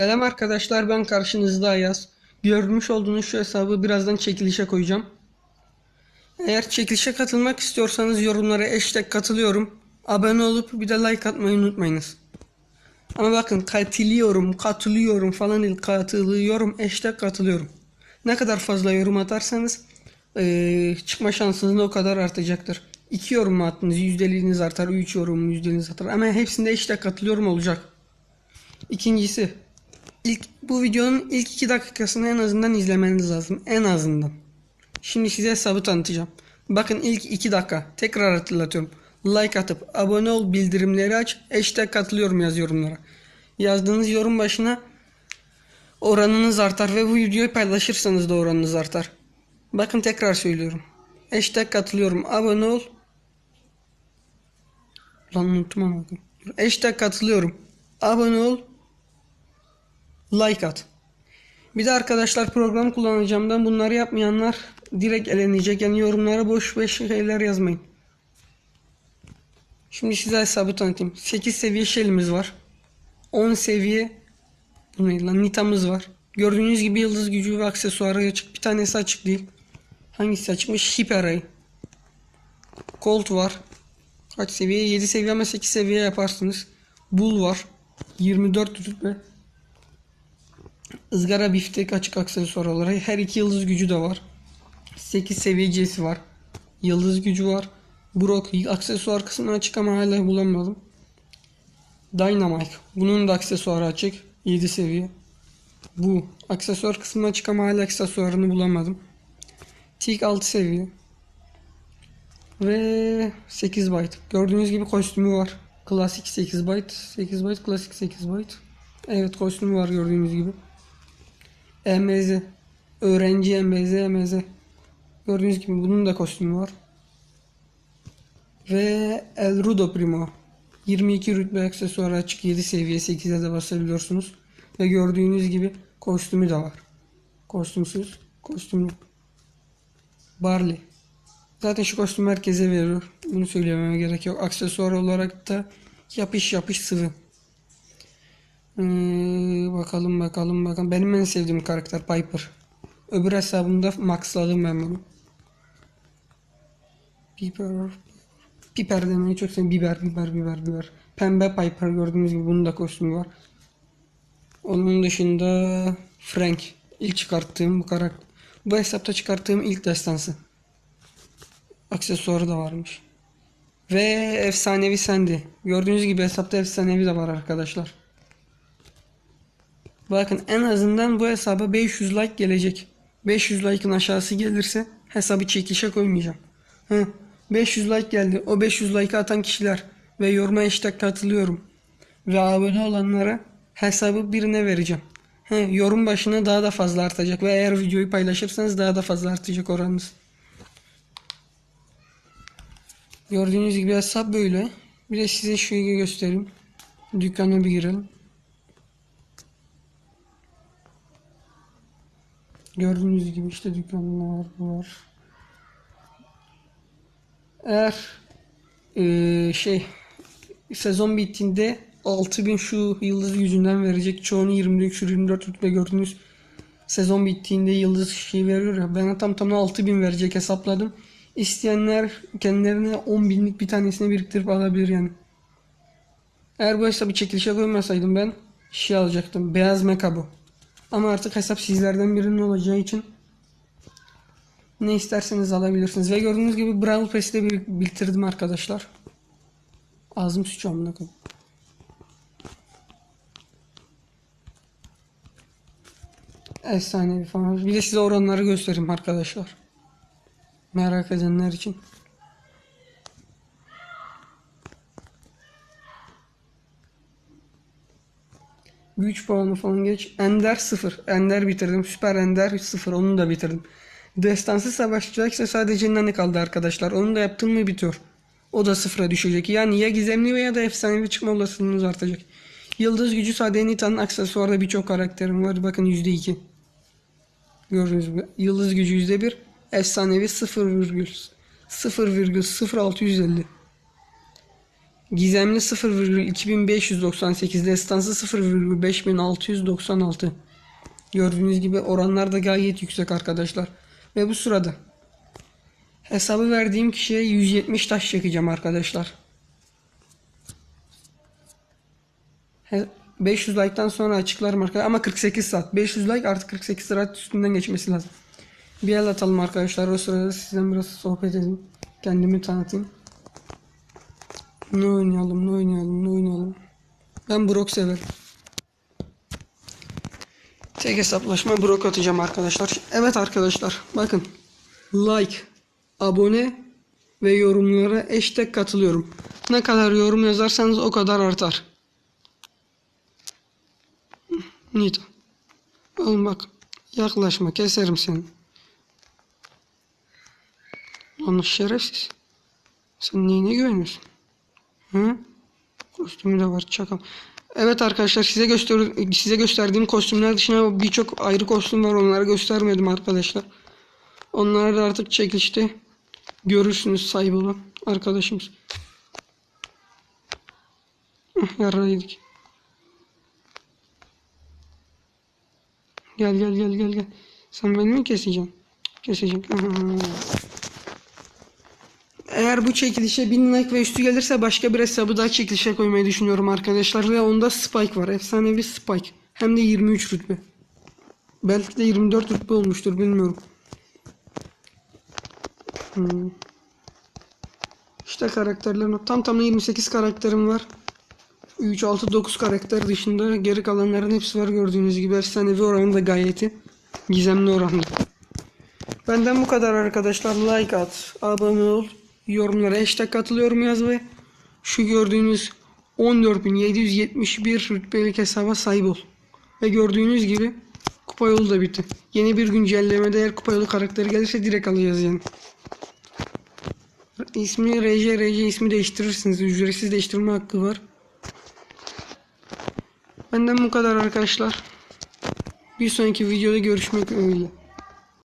Selam arkadaşlar ben karşınızda Ayaz. Görmüş olduğunuz şu hesabı birazdan çekilişe koyacağım. Eğer çekilişe katılmak istiyorsanız yorumlara hashtag katılıyorum. Abone olup bir de like atmayı unutmayınız. Ama bakın katılıyorum, katılıyorum falan değil katılıyorum, hashtag katılıyorum. Ne kadar fazla yorum atarsanız eee, çıkma şansınız o kadar artacaktır. 2 yorum attınız yüzdeliğiniz artar, 3 yorum yüzdeliğiniz artar ama hepsinde hashtag katılıyorum olacak. İkincisi ilk bu videonun ilk iki dakikasını en azından izlemeniz lazım. En azından. Şimdi size hesabı tanıtacağım. Bakın ilk iki dakika. Tekrar hatırlatıyorum. Like atıp abone ol bildirimleri aç. Hashtag katılıyorum yaz yorumlara. Yazdığınız yorum başına oranınız artar ve bu videoyu paylaşırsanız da oranınız artar. Bakın tekrar söylüyorum. Hashtag katılıyorum. Abone ol. Lan unuttum ama. Hashtag katılıyorum. Abone ol. Like at. Bir de arkadaşlar program kullanacağımdan bunları yapmayanlar direkt elenecek. Yani yorumlara boş beş şeyler yazmayın. Şimdi size hesabı tanıtayım. 8 seviye Shell'imiz var. 10 seviye bu ne lan Nita'mız var. Gördüğünüz gibi yıldız gücü ve aksesuarı açık. Bir tanesi açık değil. Hangisi açıkmış? Hiperay. Colt var. Kaç seviye? 7 seviye ama 8 seviye yaparsınız. Bull var. 24 rütbe. Izgara biftek açık aksesuar olarak her iki yıldız gücü de var. 8 seviye C'si var. Yıldız gücü var. Brock aksesuar kısmı açık ama hala bulamadım. Dynamite. Bunun da aksesuarı açık. 7 seviye. Bu aksesuar kısmı açık ama hala aksesuarını bulamadım. Tik 6 seviye. Ve 8 byte. Gördüğünüz gibi kostümü var. Klasik 8 byte. 8 byte klasik 8 byte. Evet kostümü var gördüğünüz gibi. EMZ. Öğrenci EMZ EMZ. Gördüğünüz gibi bunun da kostümü var. Ve El Rudo Primo. 22 rütbe aksesuar açık 7 seviye 8'e de basabiliyorsunuz. Ve gördüğünüz gibi kostümü de var. Kostümsüz. Kostümlü. Barley. Zaten şu kostümü herkese veriyor. Bunu söylememe gerek yok. Aksesuar olarak da yapış yapış sıvı. Ee, bakalım bakalım bakalım. Benim en sevdiğim karakter Piper. Öbür hesabımda maxladım ben bunu. Piper. Piper demeyi çok seviyorum. Biber, biber, biber, biber. Pembe Piper gördüğünüz gibi bunun da kostümü var. Onun dışında Frank. İlk çıkarttığım bu karakter. Bu hesapta çıkarttığım ilk destansı. Aksesuarı da varmış. Ve efsanevi sendi. Gördüğünüz gibi hesapta efsanevi de var arkadaşlar. Bakın en azından bu hesaba 500 like gelecek. 500 like'ın aşağısı gelirse hesabı çekişe koymayacağım. Hı, 500 like geldi. O 500 like atan kişiler ve yoruma hashtag katılıyorum. Ve abone olanlara hesabı birine vereceğim. He, yorum başına daha da fazla artacak ve eğer videoyu paylaşırsanız daha da fazla artacak oranınız. Gördüğünüz gibi hesap böyle. Bir de size şunu göstereyim. Dükkana bir girelim. Gördüğünüz gibi işte dükkanda var. Eğer eee, şey sezon bittiğinde 6000 şu yıldız yüzünden verecek. Çoğunu 24 şu 24 rütbe gördünüz. Sezon bittiğinde yıldız şey veriyor ya. Ben tam tamına 6000 verecek hesapladım. İsteyenler kendilerine 10 binlik bir tanesini biriktirip alabilir yani. Eğer bu hesabı çekilişe koymasaydım ben şey alacaktım. Beyaz meka bu. Ama artık hesap sizlerden birinin olacağı için ne isterseniz alabilirsiniz. Ve gördüğünüz gibi Brawl Pass'te bir bitirdim arkadaşlar. Ağzım sıçıyor amına koyayım. Efsanevi falan. Bir de size oranları göstereyim arkadaşlar. Merak edenler için. Güç puanı falan geç. Ender 0. Ender bitirdim. Süper Ender 0. Onu da bitirdim. Destansı savaşçıysa sadece Nani kaldı arkadaşlar. Onu da yaptım mı bitiyor. O da sıfıra düşecek. Yani ya gizemli veya da efsanevi çıkma olasılığınız artacak. Yıldız gücü sade Nita'nın aksesuarda birçok karakterim var. Bakın %2. Gördüğünüz gibi. Yıldız gücü %1. Efsanevi 0,0650. Gizemli 0,2598, destansı 0,5696. Gördüğünüz gibi oranlar da gayet yüksek arkadaşlar. Ve bu sırada hesabı verdiğim kişiye 170 taş çekeceğim arkadaşlar. He- 500 like'tan sonra açıklarım arkadaşlar ama 48 saat. 500 like artı 48 saat üstünden geçmesi lazım. Bir el atalım arkadaşlar. O sırada sizden biraz sohbet edeyim. Kendimi tanıtayım. Ne oynayalım, ne oynayalım, ne oynayalım. Ben Brock severim. Tek hesaplaşma Brock atacağım arkadaşlar. Evet arkadaşlar bakın. Like, abone ve yorumlara hashtag katılıyorum. Ne kadar yorum yazarsanız o kadar artar. Nito. Oğlum bak. Yaklaşma keserim seni. Lan şerefsiz. Sen neyine güveniyorsun? Hı? Kostümü de var çakal. Evet arkadaşlar size göster size gösterdiğim kostümler dışında birçok ayrı kostüm var. Onları göstermedim arkadaşlar. Onlar da artık çekilişte görürsünüz sahibi olan arkadaşımız. Hah, Yaraydık. Gel gel gel gel gel. Sen beni mi keseceksin? Keseceğim. Eğer bu çekilişe 1000 like ve üstü gelirse başka bir hesabı daha çekilişe koymayı düşünüyorum arkadaşlar. Ve onda Spike var. Efsanevi Spike. Hem de 23 rütbe. Belki de 24 rütbe olmuştur bilmiyorum. Hmm. İşte karakterlerim. Tam tamına 28 karakterim var. 3, 6, 9 karakter dışında geri kalanların hepsi var gördüğünüz gibi. Efsanevi oranı da gayet. Gizemli oranda. Benden bu kadar arkadaşlar. Like at, abone ol, yorumlara hashtag katılıyorum yaz ve şu gördüğünüz 14.771 rütbelik hesaba sahip ol. Ve gördüğünüz gibi kupa yolu da bitti. Yeni bir güncellemede eğer kupa yolu karakteri gelirse direkt alacağız yani. İsmi RC RC ismi değiştirirsiniz. Ücretsiz değiştirme hakkı var. Benden bu kadar arkadaşlar. Bir sonraki videoda görüşmek ümidiyle.